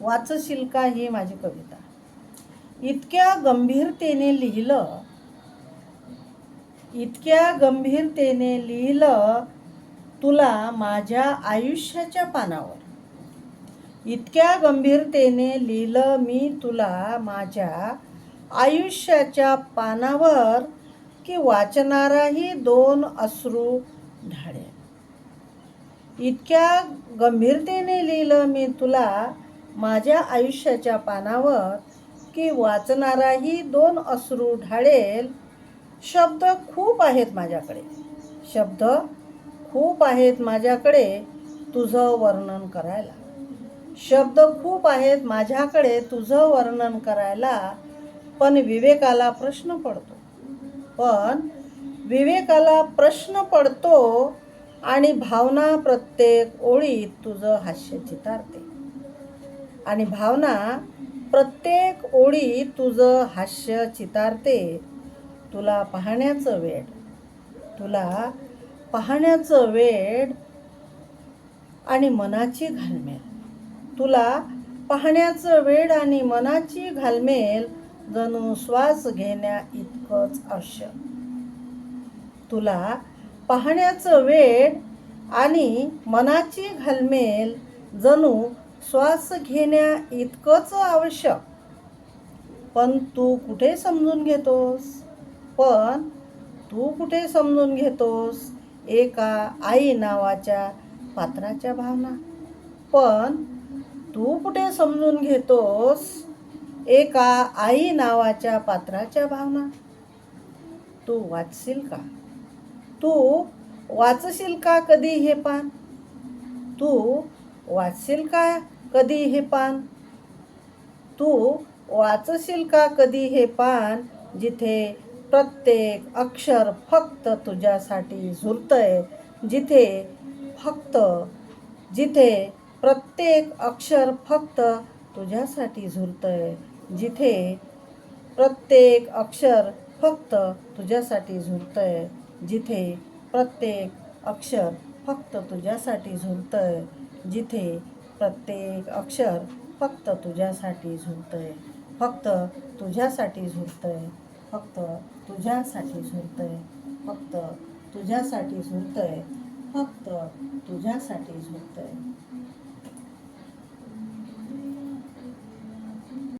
वाचशील का ही माझी कविता. इतक्या गंभीरतेने लिहिलं इतक्या गंभीरतेने लिहिलं तुला माझ्या आयुष्याच्या पानावर. इतक्या गंभीरतेने लिहिलं मी तुला माझ्या आयुष्याच्या पानावर की वाचणाराही दोन अश्रू ढाळे इतक्या गंभीरतेने लिहिलं मी तुला माझ्या आयुष्याच्या पानावर की वाचणाराही दोन अश्रू ढाळेल शब्द खूप आहेत माझ्याकडे. शब्द खूप आहेत माझ्याकडे तुझं वर्णन करायला. शब्द खूप आहेत माझ्याकडे तुझं वर्णन करायला पण विवेकाला प्रश्न पडतो. पण विवेकाला प्रश्न पडतो आणि भावना प्रत्येक ओळीत तुझं हास्य चितारते. आणि भावना प्रत्येक ओळी तुझं हास्य चितारते. तुला पाहण्याचं वेड. तुला पाहण्याचं वेड आणि मनाची घालमेल. तुला पाहण्याचं वेड आणि मनाची घालमेल जणू श्वास घेण्या इतकंच आवश्यक. तुला पाहण्याचं वेड आणि मनाची घालमेल जणू श्वास घेण्या इतकंच आवश्यक. पण तू कुठे समजून घेतोस? पण तू कुठे समजून घेतोस? एका आई नावाच्या पात्राच्या भावना. पण तू कुठे समजून घेतोस? एका आई नावाच्या पात्राच्या भावना. तू वाचशील का? तू वाचशील का कधी हे पान? तू वाचशील का कधी हे पान. तू वाचशील का कधी हे पान जिथे प्रत्येक अक्षर फक्त तुझ्यासाठी झुरतंय जिथे फक्त जिथे प्रत्येक अक्षर फक्त तुझ्यासाठी झुरतंय जिथे प्रत्येक अक्षर फक्त तुझ्यासाठी झुरतंय जिथे प्रत्येक अक्षर फक्त तुझ्यासाठी झुरतंय जिथे प्रत्येक अक्षर फक्त तुझ्यासाठी झुलतंय. फक्त तुझ्यासाठी झुलतंय. फक्त तुझ्यासाठी झुलतंय. फक्त तुझ्यासाठी झुलतंय. फक्त तुझ्यासाठी झुलतंय.